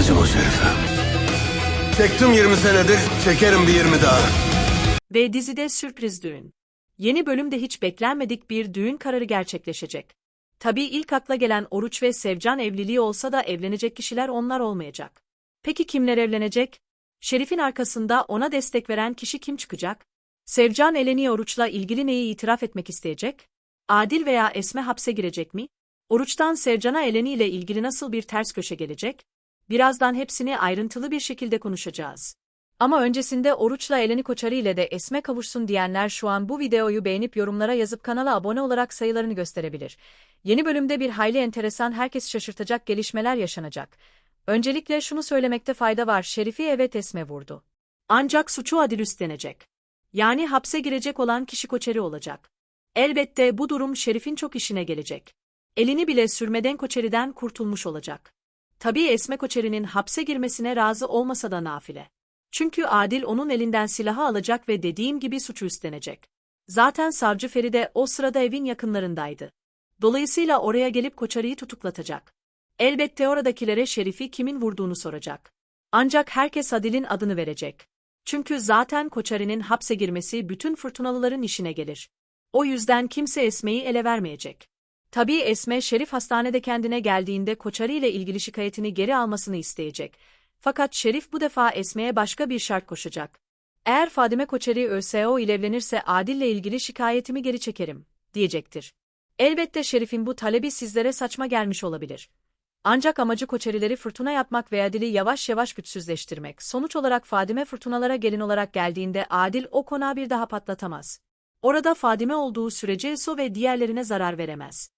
alacağım o şerife. Çektim 20 senedir, çekerim bir 20 daha. Ve dizide sürpriz düğün. Yeni bölümde hiç beklenmedik bir düğün kararı gerçekleşecek. Tabii ilk akla gelen Oruç ve Sevcan evliliği olsa da evlenecek kişiler onlar olmayacak. Peki kimler evlenecek? Şerif'in arkasında ona destek veren kişi kim çıkacak? Sevcan Eleni Oruç'la ilgili neyi itiraf etmek isteyecek? Adil veya Esme hapse girecek mi? Oruç'tan Sevcan'a Eleni ile ilgili nasıl bir ters köşe gelecek? Birazdan hepsini ayrıntılı bir şekilde konuşacağız. Ama öncesinde Oruç'la Eleni Koçarı ile de Esme kavuşsun diyenler şu an bu videoyu beğenip yorumlara yazıp kanala abone olarak sayılarını gösterebilir. Yeni bölümde bir hayli enteresan herkes şaşırtacak gelişmeler yaşanacak. Öncelikle şunu söylemekte fayda var Şerif'i evet Esme vurdu. Ancak suçu Adil üstlenecek. Yani hapse girecek olan kişi Koçeri olacak. Elbette bu durum Şerif'in çok işine gelecek. Elini bile sürmeden Koçeri'den kurtulmuş olacak. Tabii Esme Koçeri'nin hapse girmesine razı olmasa da nafile. Çünkü Adil onun elinden silahı alacak ve dediğim gibi suçu üstlenecek. Zaten savcı Feride o sırada evin yakınlarındaydı. Dolayısıyla oraya gelip Koçarı'yı tutuklatacak. Elbette oradakilere Şerif'i kimin vurduğunu soracak. Ancak herkes Adil'in adını verecek. Çünkü zaten Koçarı'nın hapse girmesi bütün fırtınalıların işine gelir. O yüzden kimse Esme'yi ele vermeyecek. Tabii Esme Şerif hastanede kendine geldiğinde Koçarı ile ilgili şikayetini geri almasını isteyecek. Fakat Şerif bu defa Esme'ye başka bir şart koşacak. Eğer Fadime Koçeri ÖSO ile evlenirse Adil'le ilgili şikayetimi geri çekerim, diyecektir. Elbette Şerif'in bu talebi sizlere saçma gelmiş olabilir. Ancak amacı Koçerileri fırtına yapmak ve Adil'i yavaş yavaş güçsüzleştirmek. Sonuç olarak Fadime fırtınalara gelin olarak geldiğinde Adil o konağı bir daha patlatamaz. Orada Fadime olduğu sürece Eso ve diğerlerine zarar veremez.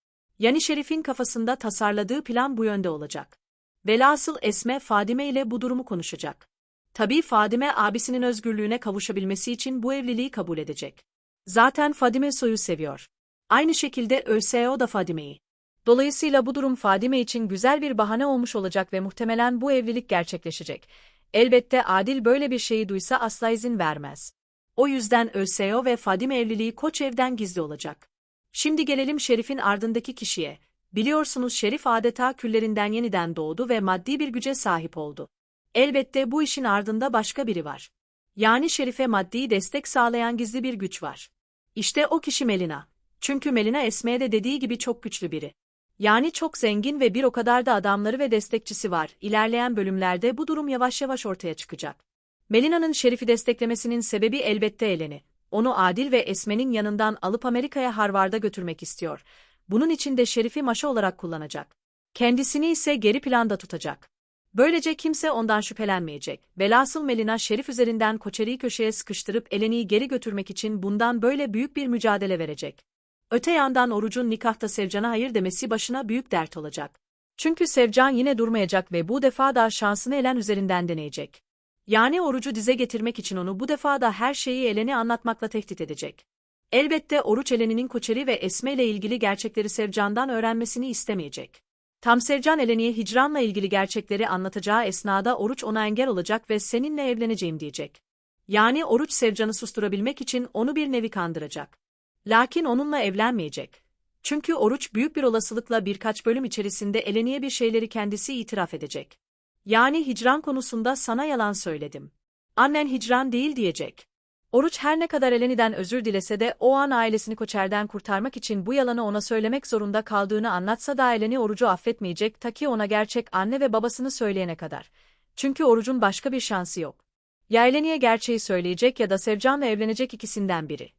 Yani Şerif'in kafasında tasarladığı plan bu yönde olacak. Velhasıl Esme Fadime ile bu durumu konuşacak. Tabii Fadime abisinin özgürlüğüne kavuşabilmesi için bu evliliği kabul edecek. Zaten Fadime Soy'u seviyor. Aynı şekilde ÖSO da Fadime'yi. Dolayısıyla bu durum Fadime için güzel bir bahane olmuş olacak ve muhtemelen bu evlilik gerçekleşecek. Elbette Adil böyle bir şeyi duysa asla izin vermez. O yüzden ÖSO ve Fadime evliliği koç evden gizli olacak. Şimdi gelelim Şerif'in ardındaki kişiye. Biliyorsunuz Şerif adeta küllerinden yeniden doğdu ve maddi bir güce sahip oldu. Elbette bu işin ardında başka biri var. Yani Şerif'e maddi destek sağlayan gizli bir güç var. İşte o kişi Melina. Çünkü Melina Esme'ye de dediği gibi çok güçlü biri. Yani çok zengin ve bir o kadar da adamları ve destekçisi var. İlerleyen bölümlerde bu durum yavaş yavaş ortaya çıkacak. Melina'nın Şerif'i desteklemesinin sebebi elbette Eleni. Onu Adil ve Esme'nin yanından alıp Amerika'ya Harvard'a götürmek istiyor. Bunun için de Şerif'i maşa olarak kullanacak. Kendisini ise geri planda tutacak. Böylece kimse ondan şüphelenmeyecek. Velhasıl Melina Şerif üzerinden Koçeri'yi köşeye sıkıştırıp Eleni'yi geri götürmek için bundan böyle büyük bir mücadele verecek. Öte yandan Oruç'un nikahta Sevcan'a hayır demesi başına büyük dert olacak. Çünkü Sevcan yine durmayacak ve bu defa da şansını Elen üzerinden deneyecek. Yani Oruç'u dize getirmek için onu bu defa da her şeyi Elen'e anlatmakla tehdit edecek. Elbette Oruç Eleni'nin Koçeri ve Esme ile ilgili gerçekleri Sevcan'dan öğrenmesini istemeyecek. Tam Sevcan Eleni'ye hicranla ilgili gerçekleri anlatacağı esnada Oruç ona engel olacak ve seninle evleneceğim diyecek. Yani Oruç Sevcan'ı susturabilmek için onu bir nevi kandıracak. Lakin onunla evlenmeyecek. Çünkü Oruç büyük bir olasılıkla birkaç bölüm içerisinde Eleni'ye bir şeyleri kendisi itiraf edecek. Yani hicran konusunda sana yalan söyledim. Annen hicran değil diyecek. Oruç her ne kadar Eleni'den özür dilese de o an ailesini Koçer'den kurtarmak için bu yalanı ona söylemek zorunda kaldığını anlatsa da Eleni Oruç'u affetmeyecek ta ki ona gerçek anne ve babasını söyleyene kadar. Çünkü Oruç'un başka bir şansı yok. Ya Eleni'ye gerçeği söyleyecek ya da Sevcan'la evlenecek ikisinden biri.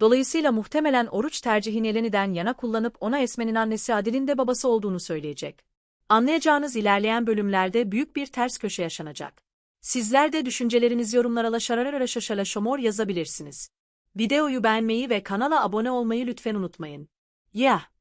Dolayısıyla muhtemelen Oruç tercihini Eleni'den yana kullanıp ona Esme'nin annesi Adil'in de babası olduğunu söyleyecek. Anlayacağınız ilerleyen bölümlerde büyük bir ters köşe yaşanacak. Sizler de düşüncelerinizi yorumlara şararara şaşala şomor yazabilirsiniz. Videoyu beğenmeyi ve kanala abone olmayı lütfen unutmayın. Yeah.